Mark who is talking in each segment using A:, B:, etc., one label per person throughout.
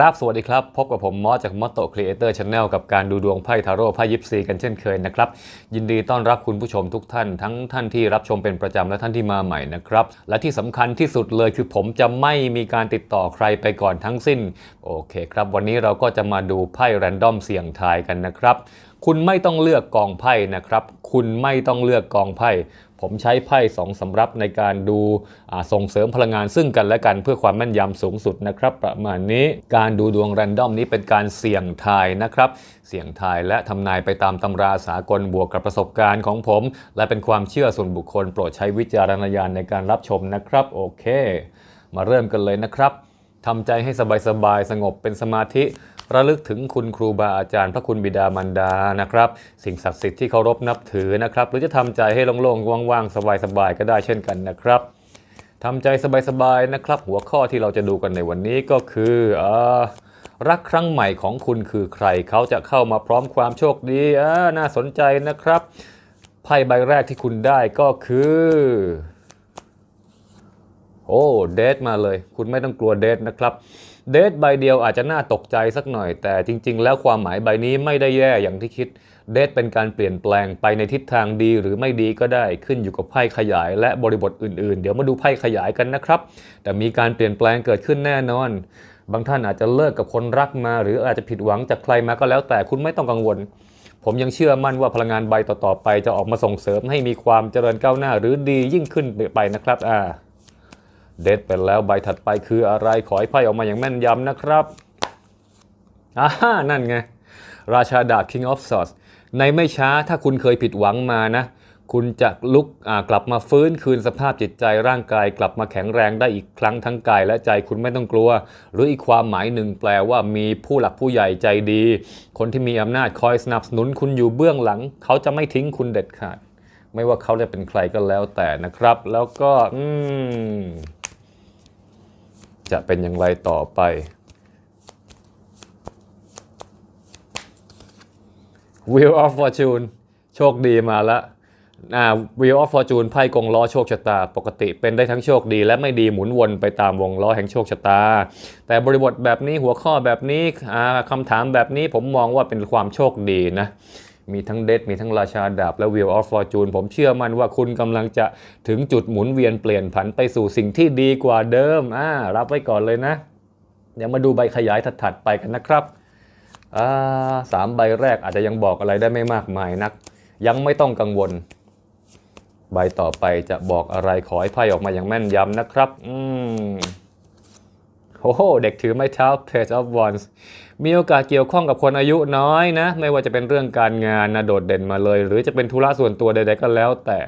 A: ครับ สวัสดีครับ พบกับผมมอสจากมอสโตครีเอเตอร์ช n แนลกับการดูดวงไพ่ทาโร่ไพ่ยิปซีกันเช่นเคยนะครับ ยินดีต้อนรับคุณผู้ชมทุกท่าน ทั้งท่านที่รับชมเป็นประจำและท่านที่มาใหม่นะครับ และที่สำคัญที่สุดเลยคือผมจะไม่มีการติดต่อใครไปก่อนทั้งสิ้น โอเคครับ วันนี้เราก็จะมาดูไพ่แรนดอมเสี่ยงทายกันนะครับ คุณไม่ต้องเลือกกองไพ่นะครับ คุณไม่ต้องเลือกกองไพ่ ผมใช้ไพ่สองสำรับในการดูส่งเสริมพลังงานซึ่งกันและกันเพื่อความแม่นยำสูงสุดนะครับ ประมาณนี้การดูดวงแรนดอมนี้เป็นการเสี่ยงทายนะครับ เสี่ยงทายและทำนายไปตามตำราสากลบวกกับประสบการณ์ของผม และเป็นความเชื่อส่วนบุคคล โปรดใช้วิจารณญาณในการรับชมนะครับโอเค มาเริ่มกันเลยนะครับทำใจให้สบายๆสงบเป็นสมาธิ ระลึกถึงคุณครูบาอาจารย์ พระคุณบิดามารดานะครับ สิ่งศักดิ์สิทธิ์ที่เคารพนับถือนะครับ หรือจะทำใจให้โล่งๆว่างๆ สบายๆก็ได้เช่นกันนะครับทำใจสบายๆนะครับ หัวข้อที่เราจะดูกันในวันนี้ก็คืออรักครั้งใหม่ของคุณคือใคร เขาจะเข้ามาพร้อมความโชคดีอน่าสนใจนะครับไพ่ใบแรกที่คุณได้ก็คือโอ้เดทมาเลย คุณไม่ต้องกลัวเดทนะครับ เดทใบเดียวอาจจะน่าตกใจสักหน่อย แต่จริง ๆ แล้วความหมายใบนี้ไม่ได้แย่อย่างที่คิด เดทเป็นการเปลี่ยนแปลงไปในทิศทางดีหรือไม่ดีก็ได้ขึ้นอยู่กับไพ่ขยาย และบริบทอื่นๆ เดี๋ยวมาดูไพ่ขยายกันนะครับ แต่มีการเปลี่ยนแปลงเกิดขึ้นแน่นอน บางท่านอาจจะเลิกกับคนรักมา หรืออาจจะผิดหวังจากใครมาก็แล้วแต่คุณไม่ต้องกังวล ผมยังเชื่อมั่นว่าพลังงานใบต่อๆไป จะออกมาส่งเสริมให้มีความเจริญก้าวหน้า หรือดียิ่งขึ้นไปนะครับอ่า เด็ดไปแล้วใบถัดไปคืออะไรขอให้ไพ่ออกมาอย่างแม่นยำนะครับอ่านั่นไง ราชาดาบ King of Swords ในไม่ช้าถ้าคุณเคยผิดหวังมานะ คุณจะลุกกลับมาฟื้นคืนสภาพจิตใจร่างกายกลับมาแข็งแรงได้อีกครั้งทั้งกายและใจคุณไม่ต้องกลัว หรืออีกความหมายหนึ่งแปลว่ามีผู้หลักผู้ใหญ่ใจดี คนที่มีอำนาจคอยสนับสนุนคุณอยู่เบื้องหลัง เขาจะไม่ทิ้งคุณเด็ดขาด ไม่ว่าเขาจะเป็นใครก็แล้วแต่นะครับ แล้วก็อืม จะเป็นอย่างไรต่อไป Wheel of Fortune โชคดีมาล้วอ่า Wheel of Fortune ไพ่กงล้อโชคชะตา ปกติเป็นได้ทั้งโชคดีและไม่ดีหมุนวนไปตามวงล้อแห่งโชคชะตา แต่บริบทแบบนี้หัวข้อแบบนี้อ่าคำถามแบบนี้ผมมองว่าเป็นความโชคดีนะ มีทั้งเดทมีทั้งราชาดาบและ Wheel of Fortune ผมเชื่อมั่นว่าคุณกำลังจะถึงจุดหมุนเวียนเปลี่ยนผันไปสู่สิ่งที่ดีกว่าเดิมอ่ารับไว้ก่อนเลยนะ เดี๋ยวมาดูใบขยายถัดๆไปกันนะครับอ่าสามใบแรกอาจจะยังบอกอะไรได้ไม่มากมายนัก ยังไม่ต้องกังวล ใบต่อไปจะบอกอะไรขอให้ไพ่ออกมาอย่างแม่นยำนะครับ อืม โอ้โห เด็กถือไม้เท้า Page of Wands มีโอกาสเกี่ยวข้องกับคนอายุน้อยนะ ไม่ว่าจะเป็นเรื่องการงานนะโดดเด่นมาเลย หรือจะเป็นธุระส่วนตัวใดๆก็แล้ว แต่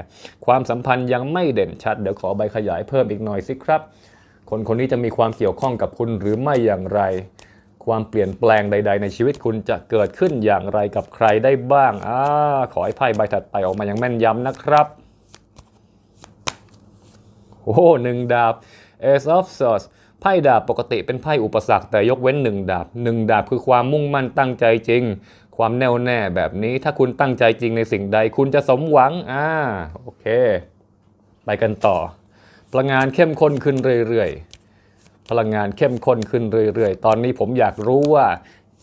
A: ความสัมพันธ์ยังไม่เด่นชัด เดี๋ยวขอใบขยายเพิ่มอีกหน่อยสิครับ คนคนนี้จะมีความเกี่ยวข้องกับคุณหรือไม่อย่างไร ความเปลี่ยนแปลงใด ๆ ในชีวิตคุณจะเกิดขึ้นอย่างไรกับใครได้บ้างอ่าขอให้ไพ่ใบถัดไปออกมาอย่างแม่นยำนะครับโอ้โหหนึ่งดาบ Ace of Swords ไพ่ดาบปกติเป็นไพ่อุปสรรคแต่ยกเว้นหนึ่งดาบหนึ่งดาบคือความมุ่งมั่นตั้งใจจริง ความแน่วแน่แบบนี้ถ้าคุณตั้งใจจริงในสิ่งใดคุณจะสมหวังอ่าโอเค ไปกันต่อ พลังงานเข้มข้นขึ้นเรื่อยๆ พลังงานเข้มข้นขึ้นเรื่อยๆ ตอนนี้ผมอยากรู้ว่า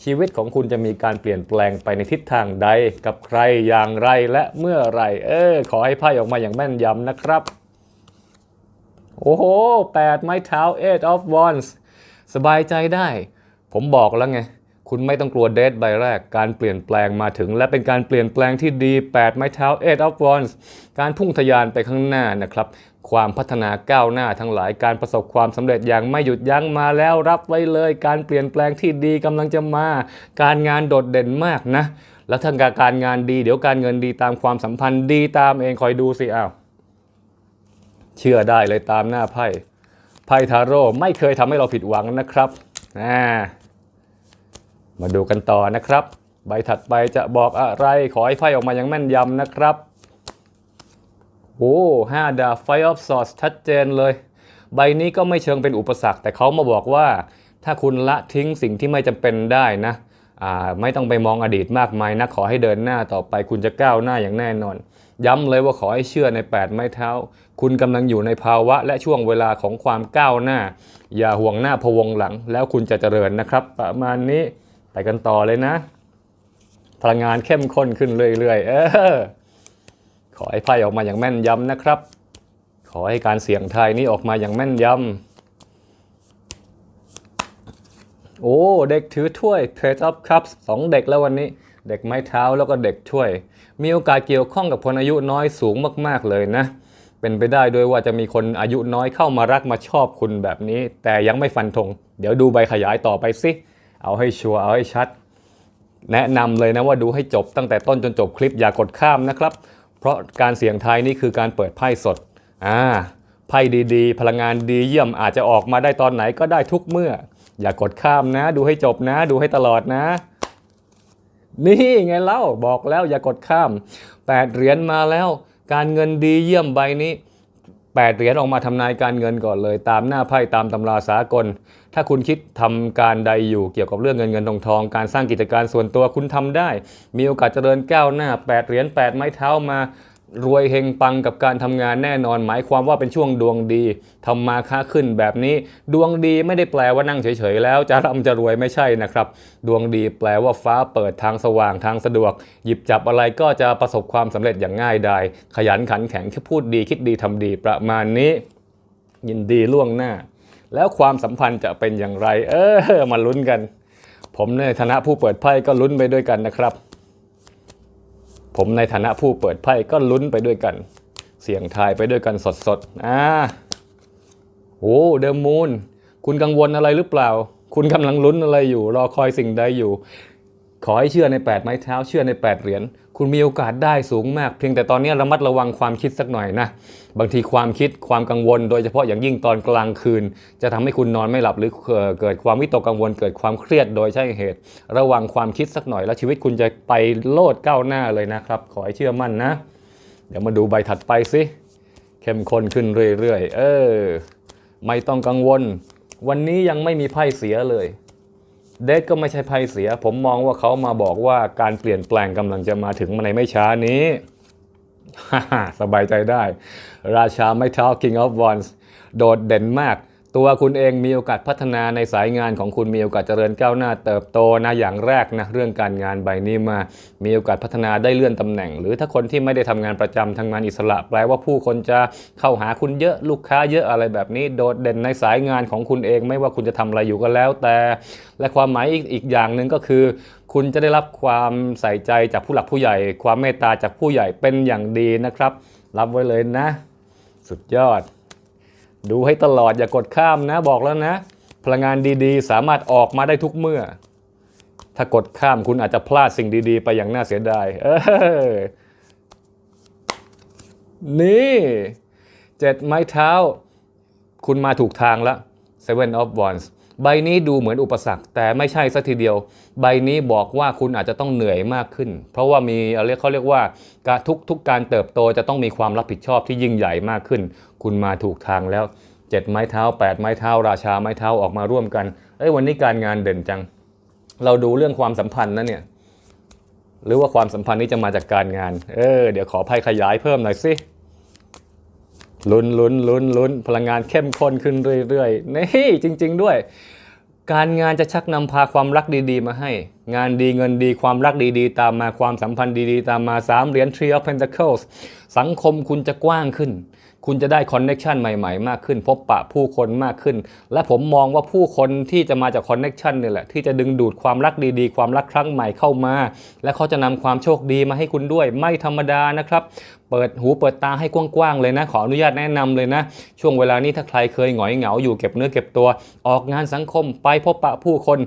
A: ชีวิตของคุณจะมีการเปลี่ยนแปลงไปในทิศทางใด กับใครอย่างไรและเมื่อไร เออ ขอให้ไพ่ออกมาอย่างแม่นยำนะครับ โอ้โหแปดไม้เท้า eight of wands สบายใจได้ ผมบอกแล้วไง คุณไม่ต้องกลัวเดทใบแรก การเปลี่ยนแปลงมาถึง และเป็นการเปลี่ยนแปลงที่ดี 8 ไม้เท้า eight of wands การพุ่งทะยานไปข้างหน้านะครับ ความพัฒนาก้าวหน้าทั้งหลาย การประสบความสำเร็จอย่างไม่หยุดยั้งมาแล้วรับไว้เลย การเปลี่ยนแปลงที่ดีกำลังจะมา การงานโดดเด่นมากนะ แล้วถ้าการงานดี เดี๋ยวการเงินดีตามความสัมพันธ์ดีตามเองคอยดูสิอ้าว เชื่อได้เลยตามหน้าไพ่ ไพ่ทาโร่ไม่เคยทำให้เราผิดหวังนะครับมาดูกันต่อนะครับ ใบถัดไปจะบอกอะไรขอให้ไพ่ออกมาอย่างแม่นยำนะครับโอ้ห้าดาบ Five of Swords ชัดเจนเลย ใบนี้ก็ไม่เชิงเป็นอุปสรรค แต่เขามาบอกว่า ถ้าคุณละทิ้งสิ่งที่ไม่จำเป็นได้นะไม่ต้องไปมองอดีตมากมายนะขอให้เดินหน้าต่อไปคุณจะก้าวหน้าอย่างแน่นอน ย้ำเลยว่าขอให้เชื่อใน 8 ไม้เท้า คุณกำลังอยู่ในภาวะและช่วงเวลาของความก้าวหน้า อย่าห่วงหน้าพวงหลัง แล้วคุณจะเจริญนะครับ ประมาณนี้ไปกันต่อเลยนะ พลังงานเข้มข้นขึ้นเรื่อยๆ เออขอให้ไพ่ออกมาอย่างแม่นยำนะครับ ขอให้การเสี่ยงทายนี้ออกมาอย่างแม่นยำโอ้ เด็กถือถ้วย Page of Cups สองเด็กแล้ววันนี้ เด็กไม้เท้าแล้วก็เด็กถ้วย มีโอกาสเกี่ยวข้องกับคนอายุน้อยสูงมากๆเลยนะ เป็นไปได้ด้วยว่าจะมีคนอายุน้อยเข้ามารักมาชอบคุณแบบนี้ แต่ยังไม่ฟันธงเดี๋ยวดูใบขยายต่อไปสิเอาให้ชัวร์เอาให้ชัด แนะนำเลยนะว่าดูให้จบตั้งแต่ต้นจนจบคลิปอย่ากดข้ามนะครับ เพราะการเสี่ยงทายนี่คือการเปิดไพ่สดอ่าไพ่ดีๆ พลังงานดีเยี่ยมอาจจะออกมาได้ตอนไหนก็ได้ทุกเมื่อ อย่ากดข้ามนะ ดูให้จบนะ ดูให้ตลอดนะ นี่ไงเล่าบอกแล้วอย่ากดข้ามแปดเหรียญมาแล้ว การเงินดีเยี่ยมใบนี้แปดเหรียญออกมาทำนายการเงินก่อนเลย ตามหน้าไพ่ตามตำราสากล ถ้าคุณคิดทำการใดอยู่เกี่ยวกับเรื่องเงินเงินทองทอง การสร้างกิจการส่วนตัวคุณทำได้ มีโอกาสเจริญก้าวหน้าแปดเหรียญแปดไม้เท้ามา รวยเฮงปังกับการทำงานแน่นอน หมายความว่าเป็นช่วงดวงดีทำมาค้าขึ้นแบบนี้ ดวงดีไม่ได้แปลว่านั่งเฉยๆ แล้วจะร่ำจะรวยไม่ใช่นะครับ ดวงดีแปลว่าฟ้าเปิดทางสว่างทางสะดวก หยิบจับอะไรก็จะประสบความสำเร็จอย่างง่ายดายขยันขันแข็งแค่พูดดีคิดดีทำดีประมาณนี้ ยินดีล่วงหน้า แล้วความสัมพันธ์จะเป็นอย่างไร เออมาลุ้นกัน ผมในฐานะผู้เปิดไพ่ก็ลุ้นไปด้วยกันนะครับ ผมในฐานะผู้เปิดไพ่ก็ลุ้นไปด้วยกัน เสี่ยงทายไปด้วยกันสดๆอ่าโอ้เดอะมูนคุณกังวลอะไรหรือเปล่า คุณกำลังลุ้นอะไรอยู่ รอคอยสิ่งใดอยู่ ขอให้เชื่อใน 8 ไม้เท้าเชื่อใน 8 เหรียญคุณมีโอกาสได้สูงมาก เพียงแต่ตอนนี้ระมัดระวังความคิดสักหน่อยนะบางทีความคิดความกังวล โดยเฉพาะอย่างยิ่งตอนกลางคืน จะทำให้คุณนอนไม่หลับหรือเอ่อเกิดความวิตกกังวล เกิดความเครียดโดยใช่เหตุ ระวังความคิดสักหน่อย แล้วชีวิตคุณจะไปโลดก้าวหน้าเลยนะครับ ขอให้เชื่อมั่นนะ เดี๋ยวมาดูใบถัดไปสิเข้มข้นขึ้นเรื่อยๆเออไม่ต้องกังวล วันนี้ยังไม่มีไพ่เสียเลย เดทก็ไม่ใช่ภัยเสีย ผมมองว่าเขามาบอกว่าการเปลี่ยนแปลงกำลังจะมาถึงในไม่ช้านี้ สบายใจได้ ราชาไม่เท้า King of Wands โดดเด่นมาก ตัวคุณเองมีโอกาสพัฒนาในสายงานของคุณมีโอกาสเจริญก้าวหน้าเติบโตนะอย่างแรกนะเรื่องการงานใบนี้มา มีโอกาสพัฒนาได้เลื่อนตำแหน่ง หรือถ้าคนที่ไม่ได้ทำงานประจำทำงานอิสระ แปลว่าผู้คนจะเข้าหาคุณเยอะลูกค้าเยอะอะไรแบบนี้ โดดเด่นในสายงานของคุณเอง ไม่ว่าคุณจะทำอะไรอยู่ก็แล้วแต่ และความหมายอีกอีกอย่างหนึ่งก็คือ คุณจะได้รับความใส่ใจจากผู้หลักผู้ใหญ่ ความเมตตาจากผู้ใหญ่เป็นอย่างดีนะครับ รับไว้เลยนะ สุดยอด ดูให้ตลอดอย่ากดข้ามนะบอกแล้วนะ พลังงานดีๆ สามารถออกมาได้ทุกเมื่อ ถ้ากดข้ามคุณอาจจะพลาดสิ่งดีๆ ไปอย่างน่าเสียดายเออนี่เจ็ดไม้เท้า คุณมาถูกทางล้ว Seven of Wands ใบนี้ดูเหมือนอุปสรรค แต่ไม่ใช่สัทีเดียว ใบนี้บอกว่าคุณอาจจะต้องเหนื่อยมากขึ้น เพราะว่ามีอะไรเขาเรียกว่าการทุกทุกการเติบโตจะต้องมีความรับผิดชอบที่ยิ่งใหญ่มากขึ้น คุณมาถูกทางแล้วเจ็ดไม้เท้าแปดไม้เท้า ราชาไม้เท้าออกมาร่วมกันเอ้ยวันนี้การงานเด่นจัง เราดูเรื่องความสัมพันธ์นะเนี่ยหรือว่าความสัมพันธ์นี้จะมาจากการงาน เออ เดี๋ยวขอไพ่ขยายเพิ่มหน่อยสิลุ้นลุ้นลุ้นลุ้นพลังงานเข้มข้นขึ้นเรื่อยๆนี่จริง ๆ ด้วย การงานจะชักนำพาความรักดี ๆ มาให้ งานดีเงินดีความรักดีๆ ตามมาความสัมพันธ์ดีๆ ตามมาสามเหรียญ Tree of Pentacles สังคมคุณจะกว้างขึ้น คุณจะได้คอนเน็ชันใหม่ๆ มากขึ้น พบปะผู้คนมากขึ้น และผมมองว่าผู้คนที่จะมาจากคอนเน็ชันนี่แหละ ที่จะดึงดูดความรักดีๆ ความรักครั้งใหม่เข้ามา และเขาจะนำความโชคดีมาให้คุณด้วยไม่ธรรมดานะครับ เปิดหูเปิดตาให้กว้างๆเลยนะ ขออนุญาตแนะนำเลยนะ ช่วงเวลานี้ถ้าใครเคยหงอยเหงาอยู่เก็บเนื้อเก็บตัว ออกงานสังคมไปพบปะผู้คน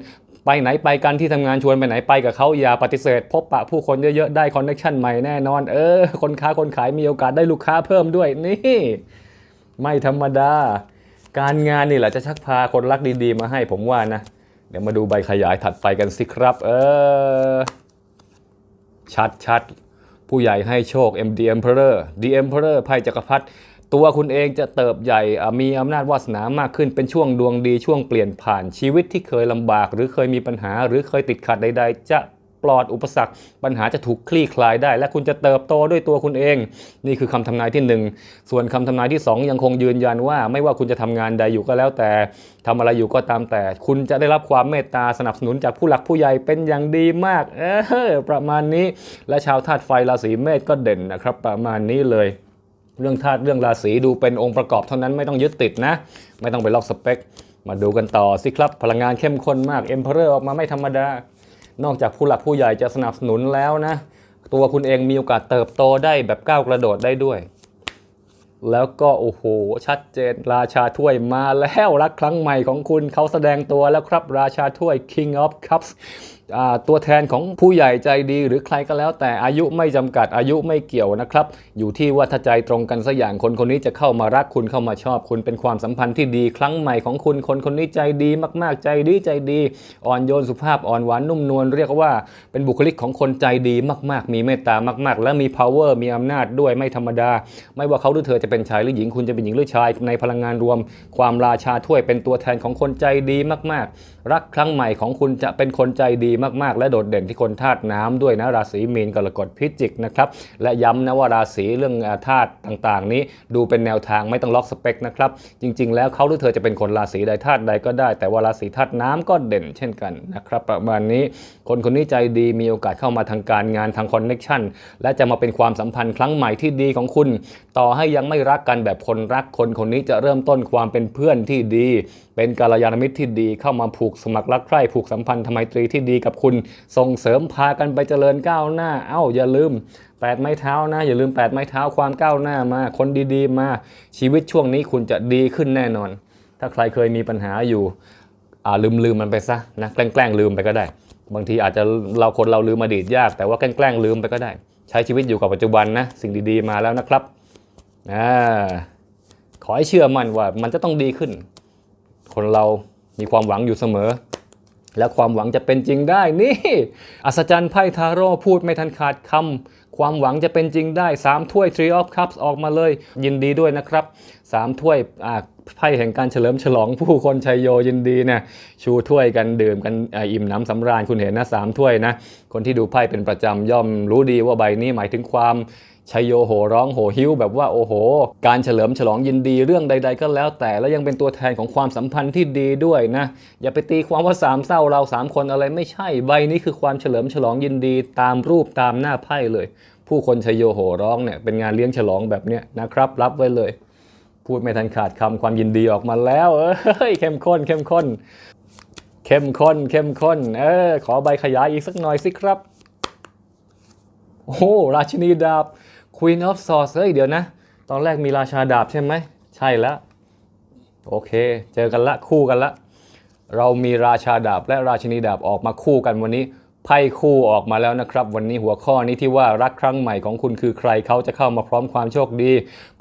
A: ไปไหนไปกันที่ทำงานชวนไปไหนไปกับเขาอย่าปฏิเสธ พบปะผู้คนเยอะๆ ได้คอนเนคชั่นใหม่แน่นอน เออ คนค้าคนขายมีโอกาสได้ลูกค้าเพิ่มด้วยนี่ไม่ธรรมดา การงานนี่แหละจะชักพาคนรักดีๆ มาให้ผมว่านะ เดี๋ยวมาดูใบขยายถัดไปกันสิครับ เออ ชัดชัดผู้ใหญ่ให้โชค MD Emperor The Emperor ไพ่จักรพรรดิ ตัวคุณเองจะเติบใหญ่มีอำนาจวาสนามากขึ้นเป็นช่วงดวงดีช่วงเปลี่ยนผ่านชีวิตที่เคยลำบาก หรือเคยมีปัญหา หรือเคยติดขัดใด ๆ จะปลอดอุปสรรค ปัญหาจะถูกคลี่คลายได้ และคุณจะเติบโตด้วยตัวคุณเอง นี่คือคำทำนายที่หนึ่งส่วนคำทำนายที่สองยังคงยืนยันว่า ไม่ว่าคุณจะทำงานใดอยู่ก็แล้วแต่ทำอะไรอยู่ก็ตามแต่ คุณจะได้รับความเมตตาสนับสนุนจากผู้หลักผู้ใหญ่เป็นอย่างดีมาก เออประมาณนี้ และชาวธาตุไฟราศีเมษก็เด่นนะครับ ประมาณนี้เลย เรื่องธาตุเรื่องราศีดูเป็นองค์ประกอบเท่านั้นไม่ต้องยึดติดนะ ไม่ต้องไปล็อกสเปค มาดูกันต่อสิครับ พลังงานเข้มข้นมากเอ็มเพอเรอร์ออกมาไม่ธรรมดา นอกจากผู้หลักผู้ใหญ่จะสนับสนุนแล้วนะ ตัวคุณเองมีโอกาสเติบโตได้แบบก้าวกระโดดได้ด้วย แล้วก็โอ้โห ชัดเจนราชาถ้วยมาแล้วรักครั้งใหม่ของคุณเขาแสดงตัวแล้วครับราชาถ้วย King of Cups ตัวแทนของผู้ใหญ่ใจดีหรือใครก็แล้ว แต่อายุไม่จำกัดอายุไม่เกี่ยวนะครับ อยู่ที่ว่าถ้าใจตรงกันสักอย่างคนคนนี้จะเข้ามารักคุณเข้ามาชอบคุณเป็นความสัมพันธ์ที่ดีครั้งใหม่ของคุณคนคนนี้ใจดีมากๆใจดีใจดี อ่อนโยนสุภาพอ่อนหวานนุ่มนวลเรียกว่าเป็นบุคลิกของคนใจดีมากๆ มีเมตตามาก ๆ และมี power มีอำนาจด้วยไม่ธรรมดา ไม่ว่าเขาหรือเธอจะเป็นชายหรือหญิงคุณจะเป็นหญิงหรือชายในพลังงานรวม ความราชาถ้วยเป็นตัวแทนของคนใจดีมากๆรักครั้งใหม่ของคุณจะเป็นคนใจดีมากๆ และโดดเด่นที่คนธาตุน้ำด้วยนะราศีมีนกรกฎพิจิกนะครับและย้ำนะว่าราศีเรื่องธาตุต่างๆ นี้ดูเป็นแนวทางไม่ต้องล็อกสเปคนะครับจริง ๆ แล้วเขาหรือเธอจะเป็นคนราศีใดธาตุใดก็ได้ แต่ว่าราศีธาตุน้ำก็เด่นเช่นกันนะครับประมาณนี้คนคนนี้ใจดีมีโอกาสเข้ามาทางการงานทางคอนเน็ชันและจะมาเป็นความสัมพันธ์ครั้งใหม่ที่ดีของคุณ ต่อให้ยังไม่รักกันแบบคนรักคนคนนี้จะเริ่มต้นความเป็นเพื่อนที่ดี เป็นกัลยาณมิตรที่ดีเข้ามาผูกสมัครรักใคร่ผูกสัมพันธ์ทไมตรีที่ดีกับคุณ ส่งเสริมพากันไปเจริญก้าวหน้า เอ้าอย่าลืมแปดไม้เท้านะ อย่าลืมแปดไม้เท้าความก้าวหน้ามาคนดีๆ มาชีวิตช่วงนี้คุณจะดีขึ้นแน่นอน ถ้าใครเคยมีปัญหาอยู่อ่าลืมลืมมันไปซะนะแกล้งลืมไปก็ได้ บางทีอาจจะเราคนเราลืมอดีตยาก แต่ว่าแกล้งแกล้งลืมไปก็ได้ ใช้ชีวิตอยู่กับปัจจุบันนะสิ่งดีๆมาแล้วนะครับอ่าขอให้เชื่อมั่นว่ามันจะต้องดีขึ้น คนเรา มีความหวังอยู่เสมอ และความหวังจะเป็นจริงได้นี่ อัศจรรย์ไพ่ทาโร่พูดไม่ทันขาดคำความหวังจะเป็นจริงได้ 3 ถ้วย Tree of Cups ออกมาเลย ยินดีด้วยนะครับ 3 ถ้วยไพ่แห่งการเฉลิมฉลองผู้คนชัยโยยินดีนะชูถ้วยกันดื่มกันอ,อิ่มน้ำสำราญคุณเห็นนะสามถ้วยนะ คนที่ดูไพ่เป็นประจำย่อมรู้ดีว่าใบนี้หมายถึงความ ชัยโยโหร้องโหหิวแบบว่าโอ้โห การเฉลิมฉลองยินดีเรื่องใด ๆ ก็แล้วแต่แล้วยังเป็นตัวแทนของความสัมพันธ์ที่ดีด้วยนะ อย่าไปตีความว่าสามเศร้าเราสามคนอะไรไม่ใช่ใบนี้คือความเฉลิมฉลองยินดีตามรูปตามหน้าไพ่เลย ผู้คนชัยโยโหร้องเนี่ยเป็นงานเลี้ยงฉลองแบบเนี้ยนะครับ รับไว้เลย พูดไม่ทันขาดคำความยินดีออกมาแล้วเอ้ยเข้มข้นเข้มข้นเข้มข้นเข้มข้นเออขอใบขยายอีกสักหน่อยสิครับโอ้ราชินีดาบ Queen of Swords เฮ้ยเดี๋ยวนะ ตอนแรกมีราชาดาบใช่ไหม ใช่แล้ว โอเค เจอกันละคู่กันละ เรามีราชาดาบและราชินีดาบออกมาคู่กันวันนี้ ไพ่คู่ออกมาแล้วนะครับ วันนี้หัวข้อนี้ที่ว่ารักครั้งใหม่ของคุณคือใครเขาจะเข้ามาพร้อมความโชคดี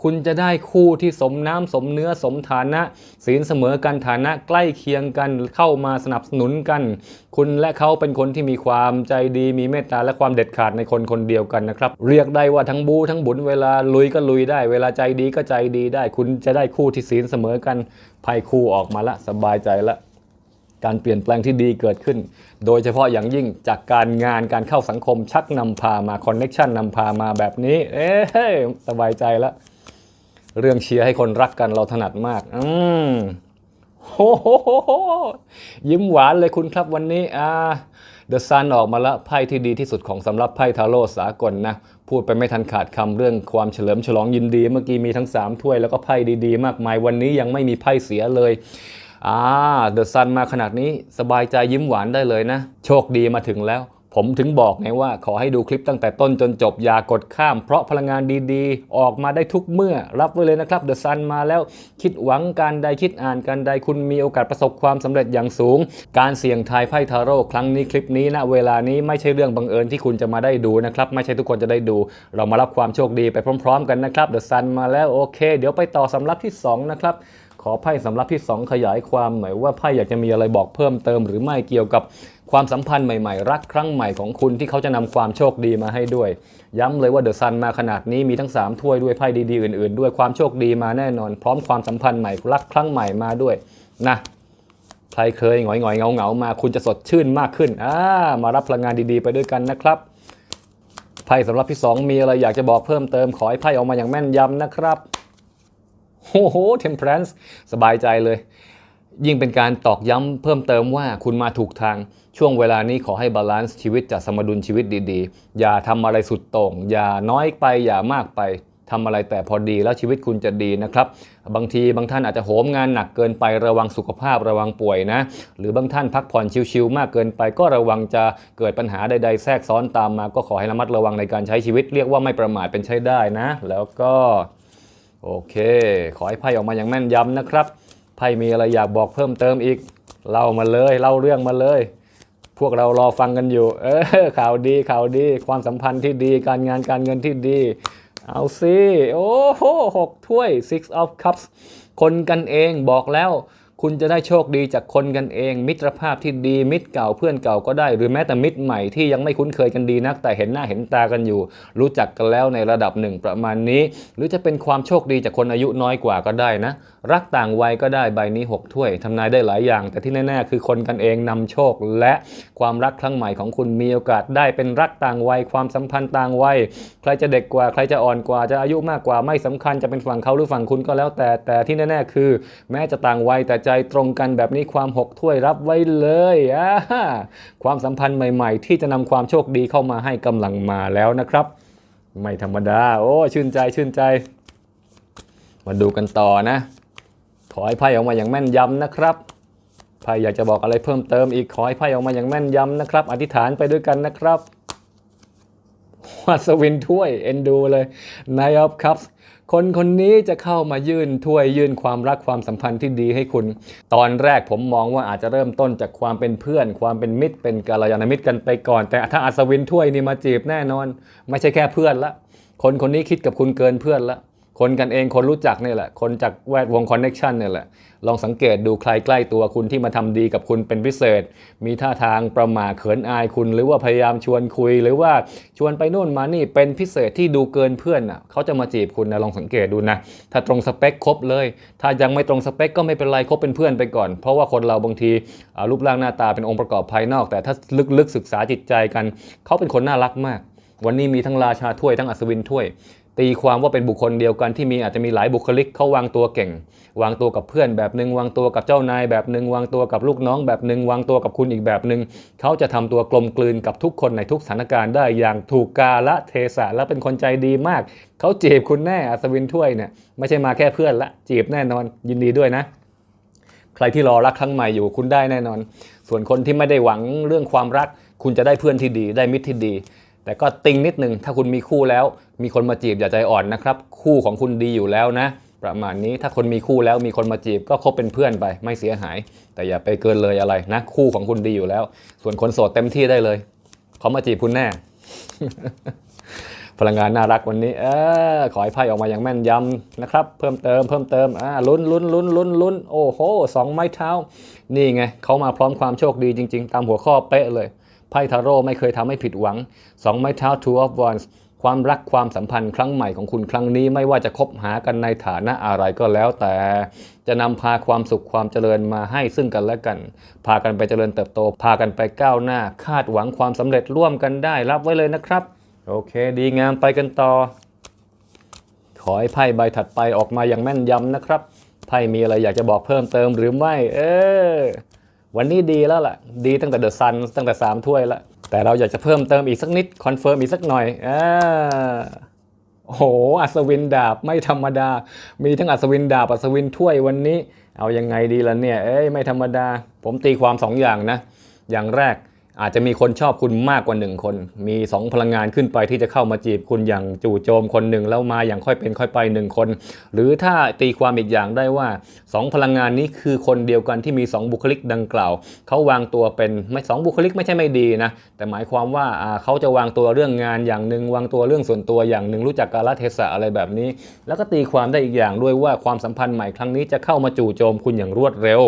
A: คุณจะได้คู่ที่สมน้ำสมเนื้อสมฐานะ ศีลเสมอกันฐานะใกล้เคียงกันเข้ามาสนับสนุนกัน คุณและเขาเป็นคนที่มีความใจดีมีเมตตาและความเด็ดขาดในคนคนเดียวกันนะครับเรียกได้ว่าทั้งบูทั้งบุญเวลาลุยก็ลุยได้ เวลาใจดีก็ใจดีได้ คุณจะได้คู่ที่ศีลเสมอกันไพ่คู่ออกมาละสบายใจละ การเปลี่ยนแปลงที่ดีเกิดขึ้น โดยเฉพาะอย่างยิ่งจากการงานการเข้าสังคมชักนำพามาคอนเน็ชันนำพามาแบบนี้ เอ้ยสบายใจแล้ว เรื่องเชียร์ให้คนรักกันเราถนัดมาก อืมโอ้โหยิ้มหวานเลยคุณครับวันนี้อ่าเดอะซันออกมาล้วไพ่ที่ดีที่สุดของสำหรับไพ่ทาโร่สากลนะ พูดไปไม่ทันขาดคำเรื่องความเฉลิมฉลองยินดี เมื่อกี้มีทั้ง 3 ถ้วยแล้วก็ไพ่ดีๆ มากมายวันนี้ยังไม่มีไพ่เสียเลย อ่าเดอะซันมาขนาดนี้สบายใจยิ้มหวานได้เลยนะ โชคดีมาถึงแล้ว ผมถึงบอกไงว่าขอให้ดูคลิปตั้งแต่ต้นจนจบอย่ากดข้าม เพราะพลังงานดีๆ ออกมาได้ทุกเมื่อ รับไว้เลยนะครับเดอะซันมาแล้วคิดหวังการใดคิดอ่านการใดคุณมีโอกาสประสบความสำเร็จอย่างสูง การเสี่ยงทายไพ่ทาโร่ครั้งนี้คลิปนี้นะเวลานี้ไม่ใช่เรื่องบังเอิญที่คุณจะมาได้ดูนะครับไม่ใช่ทุกคนจะได้ดู เรามารับความโชคดีไปพร้อม ๆ กันนะครับเดอะซันมาแล้วโอเค เดี๋ยวไปต่อสำรับที่สองนะครับ ขอไพ่สำรับที่ 2 ขยายความหน่อยว่าไพ่อยากจะมีอะไรบอกเพิ่มเติม หรือไม่เกี่ยวกับความสัมพันธ์ใหม่ๆ รักครั้งใหม่ของคุณที่เขาจะนำความโชคดีมาให้ด้วย ย้ำเลยว่าเดอะซันมาขนาดนี้มีทั้ง 3 ถ้วยด้วยไพ่ดีๆอื่น ๆ ด้วยความโชคดีมาแน่นอน พร้อมความสัมพันธ์ใหม่รักครั้งใหม่มาด้วยนะใครเคยหงอยหงอยเงาเงาๆมาคุณจะสดชื่นมากขึ้นอ่ามารับพลังงานดีๆไปด้วยกันนะครับไพ่สำหรับที่ 2 มีอะไรอยากจะบอกเพิ่มเติมขอให้ไพ่ออกมาอย่างแม่นยำนะครับ โอ้โห temperance สบายใจเลย ยิ่งเป็นการตอกย้ำเพิ่มเติมว่าคุณมาถูกทาง ช่วงเวลานี้ขอให้บาลานซ์ชีวิตจัดสมดุลชีวิตดีๆ อย่าทำอะไรสุดโต่ง อย่าน้อยไป อย่ามากไปทำอะไรแต่พอดีแล้วชีวิตคุณจะดีนะครับ บางทีบางท่านอาจจะโหมงานหนักเกินไประวังสุขภาพระวังป่วยนะ หรือบางท่านพักผ่อนชิวๆมากเกินไป ก็ระวังจะเกิดปัญหาใดๆ แทรกซ้อนตามมา ก็ขอให้ระมัดระวังในการใช้ชีวิตเรียกว่าไม่ประมาทเป็นใช้ได้นะ แล้วก็ โอเค ขอให้ไพ่ออกมาอย่างแม่นยำนะครับ ไพ่มีอะไรอยากบอกเพิ่มเติมอีก เล่ามาเลย เล่าเรื่องมาเลย พวกเรารอฟังกันอยู่ เออ ข่าวดี ข่าวดี ความสัมพันธ์ที่ดี การงาน การเงินที่ดี เอาสิ โอ้โหหกถ้วย six of cups คนกันเองบอกแล้ว คุณจะได้โชคดีจากคนกันเอง มิตรภาพที่ดีมิตรเก่าเพื่อนเก่าก็ได้ หรือแม้แต่มิตรใหม่ที่ยังไม่คุ้นเคยกันดีนัก แต่เห็นหน้าเห็นตากันอยู่ รู้จักกันแล้วในระดับหนึ่งประมาณนี้ หรือจะเป็นความโชคดีจากคนอายุน้อยกว่าก็ได้นะ รักต่างวัยก็ได้ใบนี้ 6 ถ้วยทำนายได้หลายอย่าง แต่ที่แน่ๆคือคนกันเองนำโชค และความรักครั้งใหม่ของคุณมีโอกาสได้เป็นรักต่างวัย ความสัมพันธ์ต่างวัยใครจะเด็กกว่าใครจะอ่อนกว่าจะอายุมากกว่าไม่สำคัญจะเป็นฝั่งเขาหรือฝั่งคุณก็แล้วแต่แต่ที่แน่ๆคือ แม้จะต่างวัยแต่ใจตรงกันแบบนี้ความหกถ้วยรับไว้เลยอ่าความสัมพันธ์ใหม่ ๆ ที่จะนำความโชคดีเข้ามาให้กำลังมาแล้วนะครับ ไม่ธรรมดา โอ้ชื่นใจชื่นใจ มาดูกันต่อนะ ขอให้ไพ่ออกมาอย่างแม่นยำนะครับไพ่อยากจะบอกอะไรเพิ่มเติมอีกขอให้ไพ่ออกมาอย่างแม่นยำนะครับ อธิษฐานไปด้วยกันนะครับวัสวินถ้วยเอ็นดูเลย Nine of Cups คนคนนี้จะเข้ามายื่นถ้วยยื่นความรักความสัมพันธ์ที่ดีให้คุณ ตอนแรกผมมองว่าอาจจะเริ่มต้นจากความเป็นเพื่อน ความเป็นมิตร เป็นกัลยาณมิตรกันไปก่อน แต่ถ้าอัศวินถ้วยนี่มาจีบแน่นอน ไม่ใช่แค่เพื่อนละ คนคนนี้คิดกับคุณเกินเพื่อนละ คนกันเองคนรู้จักนี่แหละ คนจากแวดวงคอนเน็ชันนี่แหละ ลองสังเกตดูใครใกล้ตัวคุณที่มาทำดีกับคุณเป็นพิเศษ มีท่าทางประมาเขินอายคุณ หรือว่าพยายามชวนคุย หรือว่าชวนไปนู่นมานี่เป็นพิเศษที่ดูเกินเพื่อนอะเขาจะมาจีบคุณนะลองสังเกตดูนะ ถ้าตรงสเปคครบเลย ถ้ายังไม่ตรงสเปคก็ไม่เป็นไรคบเป็นเพื่อนไปก่อน เพราะว่าคนเราบางทีรูปร่างหน้าตาเป็นองค์ประกอบภายนอก แต่ถ้าลึกๆศึกษาจิตใจกันเขาเป็นคนน่ารักมาก วันนี้มีทั้งราชาถ้วยทั้งอัศวินถ้วย ตีความว่าเป็นบุคคลเดียวกันที่มีอาจจะมีหลายบุคลิกเขาวางตัวเก่ง วางตัวกับเพื่อนแบบหนึ่งวางตัวกับเจ้านายแบบหนึ่งวางตัวกับลูกน้องแบบหนึ่งวางตัวกับคุณอีกแบบหนึ่งเขาจะทำตัวกลมกลืนกับทุกคนในทุกสถานการณ์ได้อย่างถูกกาละเทศะและเป็นคนใจดีมากเขาจีบคุณแน่อัศวินถ้วยเนี่ยไม่ใช่มาแค่เพื่อนละจีบแน่นอนยินดีด้วยนะใครที่รอรักครั้งใหม่อยู่คุณได้แน่นอน ส่วนคนที่ไม่ได้หวังเรื่องความรัก คุณจะได้เพื่อนที่ดี ได้มิตรที่ดี แต่ก็ติงนิดนึงถ้าคุณมีคู่แล้ว มีคนมาจีบอย่าใจอ่อนนะครับ คู่ของคุณดีอยู่แล้วนะ ประมาณนี้ถ้าคนมีคู่แล้วมีคนมาจีบก็คบเป็นเพื่อนไปไม่เสียหาย แต่อย่าไปเกินเลยอะไรนะ คู่ของคุณดีอยู่แล้ว ส่วนคนโสดเต็มที่ได้เลยเขามาจีบคุณแน่พลังงานน่ารักวันนี้เออขอให้ไพ่ออกมาอย่างแม่นยำนะครับ เพิ่มเติมเพิ่มเติมอ่าลุ้นลุ้นลุ้นลุ้นลุ้นโอ้โหสองไม้เท้า นี่ไงเขามาพร้อมความโชคดีจริง ๆ ตามหัวข้อเป๊ะเลย ไพ่ทาโร่ไม่เคยทำให้ผิดหวังสองไม้เท้า two of wands ความรักความสัมพันธ์ครั้งใหม่ของคุณครั้งนี้ไม่ว่าจะคบหากันในฐานะอะไรก็แล้วแต่ จะนำพาความสุขความเจริญมาให้ซึ่งกันและกัน พากันไปเจริญเติบโต พากันไปก้าวหน้า คาดหวังความสำเร็จร่วมกันได้รับไว้เลยนะครับ โอเค ดีงามไปกันต่อ ขอให้ไพ่ใบถัดไปออกมาอย่างแม่นยำนะครับไพ่มีอะไรอยากจะบอกเพิ่มเติมหรือไม่ เออ วันนี้ดีแล้วล่ะ ดีตั้งแต่เดอะซันตั้งแต่ 3 ถ้วยแล้วแต่เราอยากจะเพิ่มเติมอีกสักนิด คอนเฟิร์มอีกสักหน่อยอ่าโอ้โห อัศวินดาบไม่ธรรมดา มีทั้งอัศวินดาบ อัศวินถ้วยวันนี้ เอายังไงดีล่ะเนี่ย เอ้ยไม่ธรรมดา ผมตีความสองอย่างนะ อย่างแรก อาจจะมีคนชอบคุณมากกว่าหนึ่งคน มี 2 พลังงานขึ้นไปที่จะเข้ามาจีบคุณอย่างจู่โจมคนหนึ่งแล้วมาอย่างค่อยเป็นค่อยไปหนึ่งคน หรือถ้าตีความอีกอย่างได้ว่า 2 พลังงานนี้คือคนเดียวกันที่มี 2 บุคลิกดังกล่าว เขาวางตัวเป็นไม่สองบุคลิกไม่ใช่ไม่ดีนะแต่หมายความว่าเขาจะวางตัวเรื่องงานอย่างหนึ่งวางตัวเรื่องส่วนตัวอย่างหนึ่งรู้จักกาลเทศะอะไรแบบนี้ แล้วก็ตีความได้อีกอย่างด้วยว่าความสัมพันธ์ใหม่ครั้งนี้จะเข้ามาจู่โจมคุณอย่างรวดเร็ว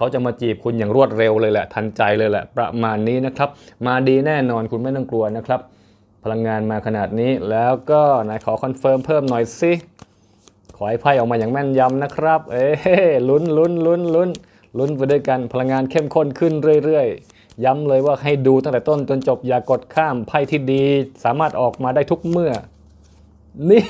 A: เขาจะมาจีบคุณอย่างรวดเร็วเลยแหละ ทันใจเลยแหละ ประมาณนี้นะครับ มาดีแน่นอนคุณไม่ต้องกลัวนะครับ พลังงานมาขนาดนี้แล้วก็นายขอคอนเฟิร์มเพิ่มหน่อยสิขอให้ไพ่ออกมาอย่างแม่นยำนะครับ เอ้ลุ้นลุ้นลุ้นลุ้นลุ้นไปด้วยกันพลังงานเข้มข้นขึ้นเรื่อยๆ ย้ำเลยว่าให้ดูตั้งแต่ต้นจนจบอย่ากดข้ามไพ่ที่ดี สามารถออกมาได้ทุกเมื่อ นี่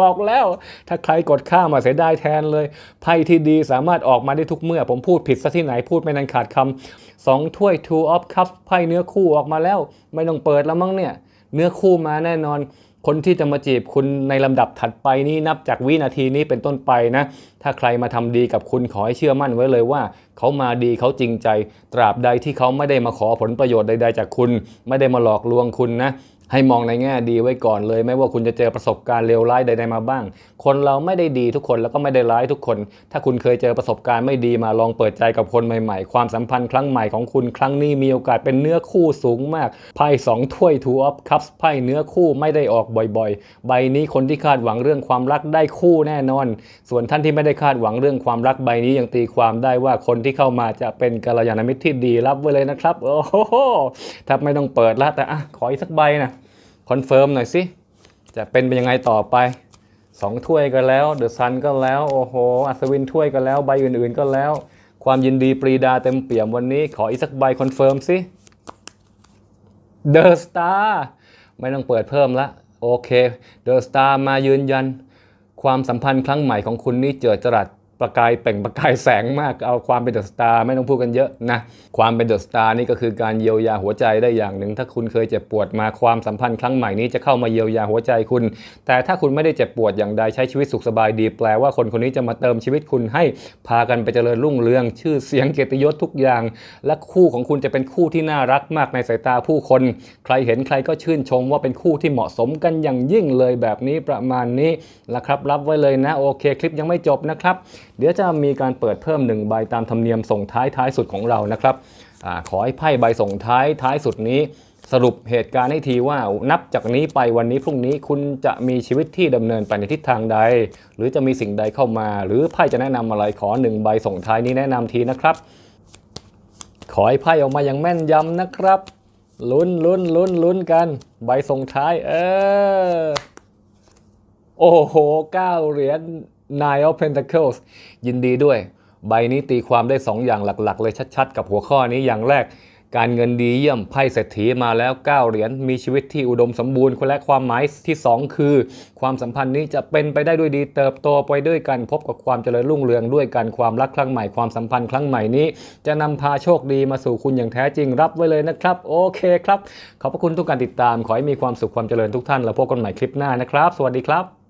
A: บอกแล้ว ถ้าใครกดข้ามมาเสียดายแทนเลย ไพ่ที่ดีสามารถออกมาได้ทุกเมื่อ ผมพูดผิดซะที่ไหนพูดไม่นันขาดคำสองถ้วย two of cups ไพ่เนื้อคู่ออกมาแล้ว ไม่ต้องเปิดแล้วมั้งเนี่ย เนื้อคู่มาแน่นอน คนที่จะมาจีบคุณในลำดับถัดไปนี้นับจากวินาทีนี้เป็นต้นไปนะ ถ้าใครมาทำดีกับคุณขอให้เชื่อมั่นไว้เลยว่า เขามาดีเขาจริงใจ ตราบใดที่เขาไม่ได้มาขอผลประโยชน์ใด ๆ จากคุณ ไม่ได้มาหลอกลวงคุณนะ ให้มองในแง่ดีไว้ก่อนเลย ไม่ว่าคุณจะเจอประสบการณ์เลวร้ายใดๆมาบ้าง คนเราไม่ได้ดีทุกคนแล้วก็ไม่ได้ร้ายทุกคน ถ้าคุณเคยเจอประสบการณ์ไม่ดีมาลองเปิดใจกับคนใหม่ๆ ความสัมพันธ์ครั้งใหม่ของคุณครั้งนี้มีโอกาสเป็นเนื้อคู่สูงมากไพ่สองถ้วยทูออฟคัพไพ่เนื้อคู่ไม่ได้ออกบ่อยๆ ใบนี้คนที่คาดหวังเรื่องความรักได้คู่แน่นอน ส่วนท่านที่ไม่ได้คาดหวังเรื่องความรักใบนี้ยังตีความได้ว่าคนที่เข้ามาจะเป็นกัลยาณมิตรที่ดีรับไว้เลยนะครับ โอ้โหแทบไม่ต้องเปิดละแต่อะขออีกสักใบนะ คอนเฟิร์มหน่อยสิจะเป็นเป็นยังไงต่อไป 2 ถ้วยก็แล้วเดอะซันก็แล้ว โอ้โห อัศวินถ้วยก็แล้ว ใบอื่นๆก็แล้ว ความยินดีปรีดาเต็มเปี่ยมวันนี้ขออีกสักใบคอนเฟิร์มสิเดอะสตาร์ไม่ต้องเปิดเพิ่มละโอเคเดอะสตาร์มายืนยัน ความสัมพันธ์ครั้งใหม่ของคุณนี่เจิดจรัส ประกายเปล่งประกายแสงมากเอาความเป็นเดอะสตาร์ไม่ต้องพูดกันเยอะนะ ความเป็นเดอะสตาร์นี่ก็คือการเยียวยาหัวใจได้อย่างหนึ่ง ถ้าคุณเคยเจ็บปวดมาความสัมพันธ์ครั้งใหม่นี้จะเข้ามาเยียวยาหัวใจคุณ แต่ถ้าคุณไม่ได้เจ็บปวดอย่างใดใช้ชีวิตสุขสบายดีแปลว่าคนคนนี้จะมาเติมชีวิตคุณให้พากันไปเจริญรุ่งเรือง ชื่อเสียงเกียรติยศทุกอย่าง และคู่ของคุณจะเป็นคู่ที่น่ารักมากในสายตาผู้คน ใครเห็นใครก็ชื่นชมว่าเป็นคู่ที่เหมาะสมกันอย่างยิ่งเลยแบบนี้ประมาณนี้ละครับรับไว้เลยนะโอเคคลิปยังไม่จบนะครับ เดี๋ยวจะมีการเปิดเพิ่มหนึ่งใบตามธรรมเนียมส่งท้ายท้ายสุดของเรานะครับอขอให้ไพ่ใบส่งท้ายท้ายสุดนี้ สรุปเหตุการณ์ให้ทีว่านับจากนี้ไปวันนี้พรุ่งนี้คุณจะมีชีวิตที่ดำเนินไปในทิศทางใด หรือจะมีสิ่งใดเข้ามา หรือไพ่จะแนะนำอะไรขอหนึ่งใบส่งท้ายนี้แนะนำทีนะครับ ขอให้ไพ่ออกมาอย่างแม่นยำนะครับลุ้นลุ้นลุ้นลุ้นกัน ใบส่งท้าย เออ โอ้โหเก้าเหรียญ Nine of Pentacles ยินดีด้วย ใบนี้ตีความได้ 2 อย่างหลักๆ เลยชัดๆ กับหัวข้อนี้อย่างแรก การเงินดีเยี่ยมไพ่เศรษฐีมาแล้ว 9 เหรียญมีชีวิตที่อุดมสมบูรณ์และความหมายที่ 2 คือ ความสัมพันธ์นี้จะเป็นไปได้ด้วยดีเติบโตไปด้วยกันพบกับความเจริญรุ่งเรืองด้วยกันความรักครั้งใหม่ความสัมพันธ์ครั้งใหม่นี้ จะนำพาโชคดีมาสู่คุณอย่างแท้จริงรับไว้เลยนะครับ โอเคครับ ขอบพระคุณทุกการติดตาม ขอให้มีความสุขความเจริญทุกท่านแล้วพบกันใหม่คลิปหน้านะครับ สวัสดีครับ